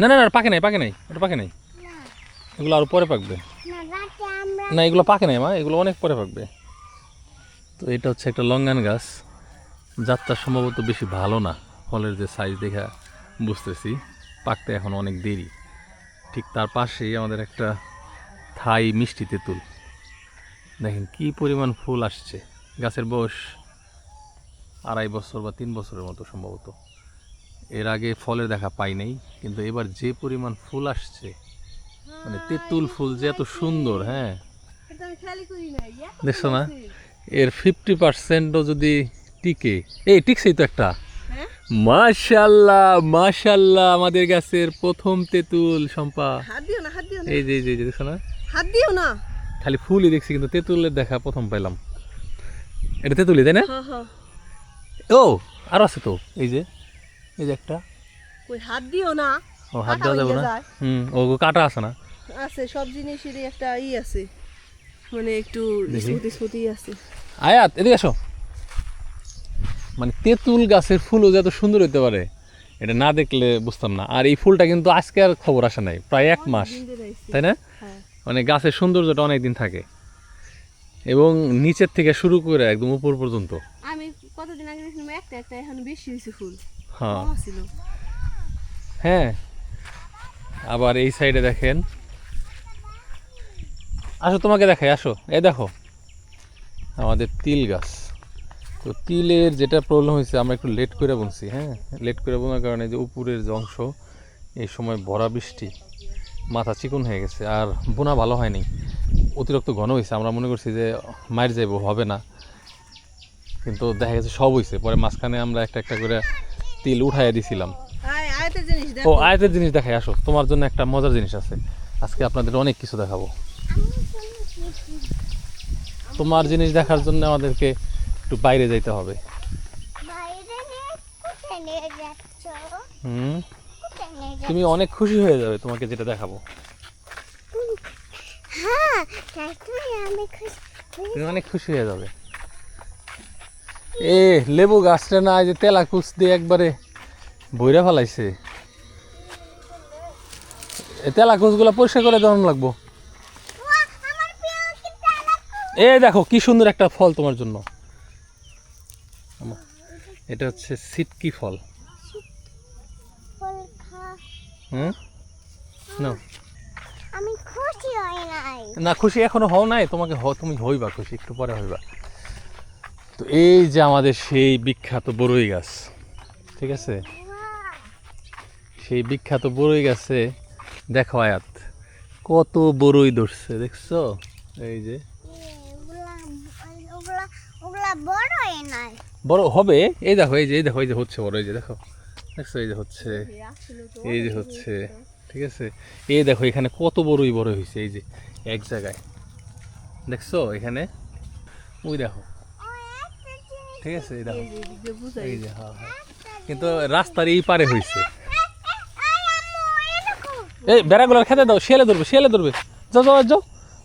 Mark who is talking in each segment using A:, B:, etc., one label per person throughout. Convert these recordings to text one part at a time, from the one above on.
A: না না না পাকে নাই পাকে নাই ওটা পাকে নাই। এগুলো আরও পরে পাকবে।
B: না
A: না এগুলো পাকে নাই, মা, এগুলো অনেক পরে পাকবে। তো এটা হচ্ছে একটা লঙ্গান গাছ। যাত্রা সম্ভবত বেশি ভালো না, ফলের যে সাইজ দেখা বুঝতেছি। পাকতে এখন অনেক দেরি। ঠিক তার পাশেই আমাদের একটা থাই মিষ্টি তেঁতুল। দেখেন কি পরিমাণ ফুল আসছে। গাছের বয়স আড়াই বছর বা তিন বছরের মতো সম্ভবত। এর আগে ফলের দেখা পাই নাই কিন্তু এবার যে পরিমাণ ফুল আসছে মানে তেঁতুল ফুল যে এত সুন্দর হ্যাঁ। দেখছ না? এর ফিফটি পার্সেন্টও যদি টিকে এই টিকছেই তো একটা।
C: হ্যাঁ?
A: মাশাল্লাহ মাশাল্লাহ আমাদের গাছের প্রথম তেঁতুল
C: না
A: এই যে এই যে দেখছ না?
C: হাত দিও না।
A: খালি ফুলই দেখছি কিন্তু তেঁতুলের দেখা প্রথম পাইলাম। এটা তেঁতুলি তাই না?
C: হ্যাঁ হ্যাঁ।
A: ও আরও আছে তো এই যে। এই যে একটা।
C: ওই হাত দিও না
A: ও হাত দেওয়া যাবে না? হুম ও কাটা আছে না?
C: আছে সব জিনিসেরই একটা ই আছে। মানে একটু। স্মুতি স্মুতি আছে।
A: আয়াত এদিকে আসো। মানে তেঁতুল গাছের ফুলও যত সুন্দর হতে পারে এটা না দেখলে বুঝতাম না। আর এই ফুলটা কিন্তু আজকে আর খবর আসে নাই প্রায় এক মাস। তাই না?
C: হ্যাঁ।
A: মানে গাছের সৌন্দর্যটা অনেক দিন থাকে। এবং নিচের থেকে শুরু করে একদম উপর পর্যন্ত।
C: আমি কতদিন আগে দেখলাম একটা একটা এখন বেশি হয়েছে ফুল।
A: হ্যাঁ। হ্যাঁ। আবার এই সাইডে দেখেন। আসো তোমাকে দেখাই আসো। এ দেখো। আমাদের তিল গাছ। তো তিলের যেটা প্রবলেম হয়েছে আমরা একটু লেট করে বুনছি হ্যাঁ? লেট করে বোনার কারণে যে উপরের যে অংশ এই সময় ভরা বৃষ্টি মাথা চিকন হয়ে গেছে। আর বোনা ভালো হয়নি। অতিরিক্ত ঘন হয়েছে। আমরা মনে করছি যে মার যাইব হবে না। কিন্তু দেখা গেছে সব হয়েছে পরে মাঝখানে আমরা একটা একটা করে তিল উঠাইয়া দিছিলাম।
C: আয় আয়তের জিনিস
A: ও আয়াতের জিনিস দেখাই আসো। তোমার জন্য একটা মজার জিনিস আছে। আজকে আপনাদের অনেক কিছু দেখাবো। তোমার জিনিস দেখার জন্য আমাদেরকে একটু বাইরে যাইতে হবে।
B: বাইরে নিয়ে কোথায় নিয়ে যাচ্ছ?
A: হুম?
B: কোথায় নিয়ে যাচ্ছ?
A: তুমি অনেক খুশি হয়ে যাবে তোমাকে যেটা দেখাবো।
B: হ্যাঁ তাই তুই আমি খুশি
A: তুমি অনেক খুশি হয়ে যাবে। এ লেবু গাছটা না যে তেলা কুচ দিয়ে একবারে বইরা ফেলাইছে। এই তেলা কুচগুলো পরিষ্কার করে দেওয়ানো লাগবো। এই দেখো কি সুন্দর একটা ফল তোমার জন্য। এটা হচ্ছে সিটকি ফল। হুম? না
B: আমি খুশি হই নাই।
A: না খুশি এখনও হও নাই তোমাকে তুমি হইবা খুশি একটু পরে হইবা। তো এই যে আমাদের সেই বিখ্যাত বড়ই গাছ, ঠিক আছে? সেই বিখ্যাত বড়ই গাছে দেখো আয়াত, কত বড়ই ধরছে, দেখছ? এই যে।
B: বড়
A: হবে? এই দেখো, এই যে, এই দেখো, এই যে হচ্ছে বড়, এই যে দেখো। দেখছ, এই যে হচ্ছে, এই যে হচ্ছে, ঠিক আছে? এই দেখো, এখানে কত বড়ই বড় হয়েছে, এই যে, এক জায়গায়। দেখছ, এখানে? ওই দেখো। ঠিক আছে এই দেখো। এই যে হ্যাঁ হ্যাঁ। কিন্তু রাস্তার এই পারে হয়েছে এই বেড়াগুলোর খেতে দাও শিয়ালে ধরবে শিয়ালে ধরবে। যাও যাও যাও।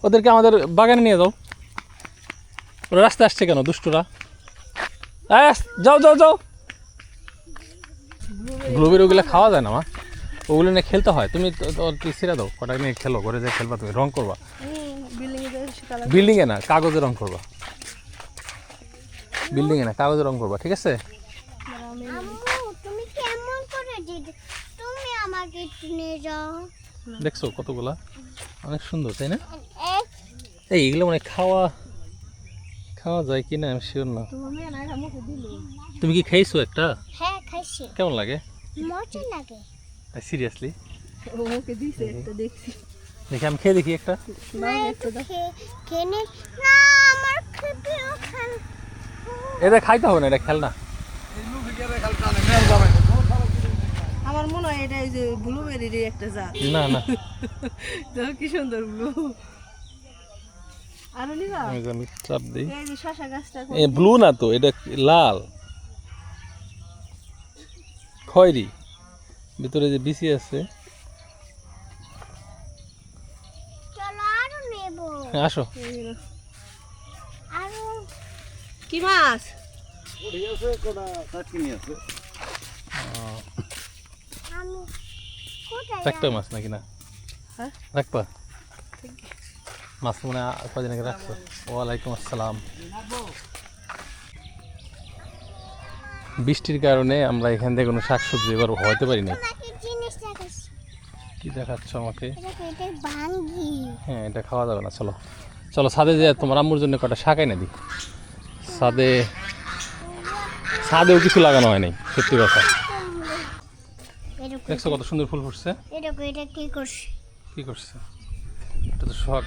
A: ওদেরকে আমাদের বাগানে নিয়ে যাও। ওরা রাস্তায় আসছে কেন দুষ্টুরা? যাও যাও যাও। গ্লোবের ওগুলো খাওয়া যায় না মা। ওগুলো নিয়ে খেলতে হয়। তুমি কি দাও? কটা নিয়ে খেলো ঘরে যে খেলবা তুমি রং করবা।
C: বিল্ডিং এ
A: বিল্ডিংয়ে না কাগজে রং করবা। বিল্ডিংয়ে না কাগজে রং করবা ঠিক আছে?
B: তুমি কেমন করে দিদি তুমি আমাকে নিয়ে যাও।
A: দেখছ কতগুলা? অনেক সুন্দর তাই না? এই। এগুলো মানে খাওয়া খাওয়া যায় কি না আমি শিওর না। তুমি কি খেয়েছো একটা?
B: হ্যাঁ খাইছি।
A: কেমন লাগে?
B: মজা লাগে।
A: সিরিয়াসলি
C: ও মুখে দিছে একটা দেখছি।
A: দেখি আমি খেয়ে দেখি একটা।
B: না খেয়ে নে। না আমার খান
A: এটা খাইতে হবে না এটা খেল না
C: আমার মনে হয় এটা এই যে ব্লুবেরির একটা জাত।
A: না না।
C: দেখো কি সুন্দর ব্লু আরও নিবা
A: আমি আমি চাপ দিই।
C: এই যে শশা গাছটা
A: এ ব্লু না তো এটা লাল। খয়েরি। ভিতরে যে বিসি আছে। হ্যাঁ, আসো।
C: কি মাছ?
A: নাকি না?
C: হ্যাঁ?
A: রাখবা? মাছ মনে কদিন আগে রাখছো। ওয়ালাইকুম আসসালাম। বৃষ্টির কারণে আমরা এখান থেকে কোনো শাকসবজি এবার হইতে পারি না কি দেখাচ্ছ আমাকে? হ্যাঁ এটা খাওয়া যাবে না চলো। চলো ছাদে যে তোমার আম্মুর জন্য কটা শাক এনে দিই। ছাদে ছাদেও কিছু লাগানো হয় নাই সত্যি কথা। দেখছ কত সুন্দর ফুল ফুটছে?
B: এরকম কি করছে?
A: কি করছে? এটা তো শখ।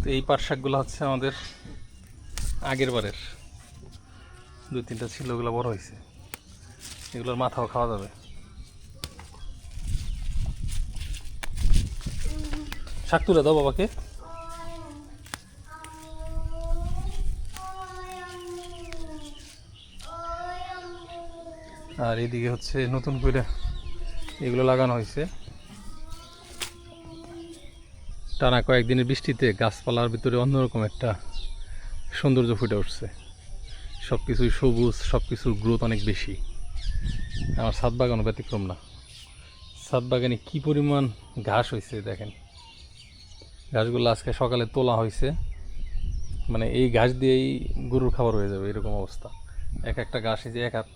A: তো এই পাট শাকগুলো হচ্ছে আমাদের আগের বারের। দুই তিনটা ছিল ওগুলো বড় হয়েছে। এগুলোর মাথাও খাওয়া যাবে। শাক তুলে দাও বাবাকে। আর এদিকে হচ্ছে নতুন করে এগুলো লাগানো হয়েছে। টানা কয়েকদিনের বৃষ্টিতে গাছপালার ভিতরে অন্যরকম একটা সৌন্দর্য ফুটে উঠছে। সব কিছুই সবুজ সব কিছুর গ্রোথ অনেক বেশি। আমার ছাদ বাগানও ব্যতিক্রম না। ছাদ বাগানে কী পরিমাণ ঘাস হয়েছে দেখেন। ঘাসগুলো আজকে সকালে তোলা হয়েছে। মানে এই ঘাস দিয়েই গরুর খাবার হয়ে যাবে এরকম অবস্থা। এক একটা ঘাস এই যে এক হাত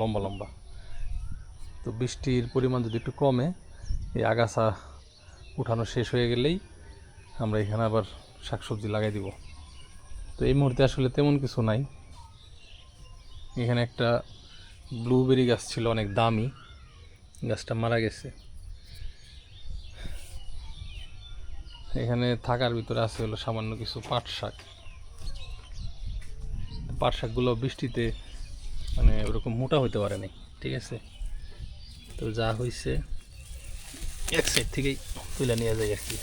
A: লম্বা লম্বা। তো বৃষ্টির পরিমাণ যদি একটু কমে, এই আগাছা উঠানো শেষ হয়ে গেলেই আমরা এখানে আবার শাকসবজি লাগাই দিব। তো এই মুহূর্তে আসলে তেমন কিছু নাই। এখানে একটা ব্লুবেরি গাছ ছিল অনেক দামি। গাছটা মারা গেছে। এখানে থাকার ভিতরে আছে হলো সামান্য কিছু পাট শাক। পাট শাকগুলো বৃষ্টিতে মানে ওরকম মোটা হতে পারে নাই, ঠিক আছে? তো যা হয়েছে এক সাইড থেকেই তুলে নিয়ে যায় আর কি।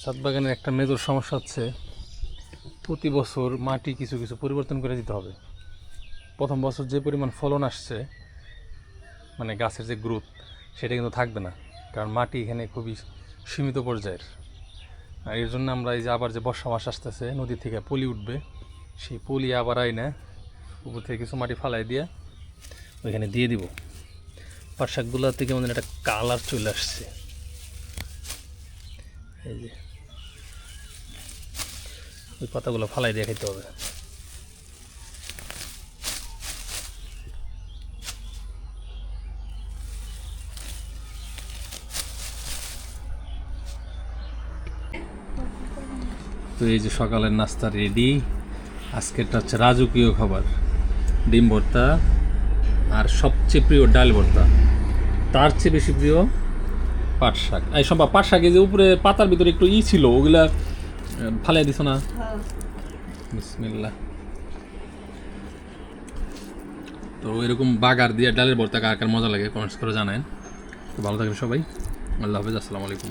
A: ছাদ বাগানের একটা মেজর সমস্যা হচ্ছে, প্রতি বছর মাটি কিছু কিছু পরিবর্তন করে দিতে হবে। প্রথম বছর যে পরিমাণ ফলন আসছে মানে গাছের যে গ্রোথ সেটা কিন্তু থাকবে না। কারণ মাটি এখানে খুবই সীমিত পর্যায়ের। আর এর জন্য আমরা এই যে আবার যে বর্ষা মাস আসতেছে নদী থেকে পলি উঠবে। সেই পলি আবার আই না উপর থেকে কিছু মাটি ফালাই দিয়ে ওইখানে দিয়ে দিব। পাট থেকে আমাদের একটা কালার চলে আসছে। এই যে, ওই পাতাগুলো ফালাই দিয়ে খেতে হবে। তো এই যে সকালের নাস্তা রেডি আজকেরটা হচ্ছে রাজকীয় খাবার, ডিম ভর্তা আর সবচেয়ে প্রিয় ডাল ভর্তা। তার চেয়ে বেশি প্রিয় পাট শাক। এই সব পাট শাকে যে উপরে পাতার ভিতরে একটু ই ছিল, ওগুলা ফালাই দিছ না? বিসমিল্লা তো এরকম বাগার দিয়ে ডালের ভর্তা কার কার মজা লাগে কমেন্টস করে জানান তো ভালো থাকবেন সবাই। আল্লাহ হাফিজ, আসসালামু আলাইকুম।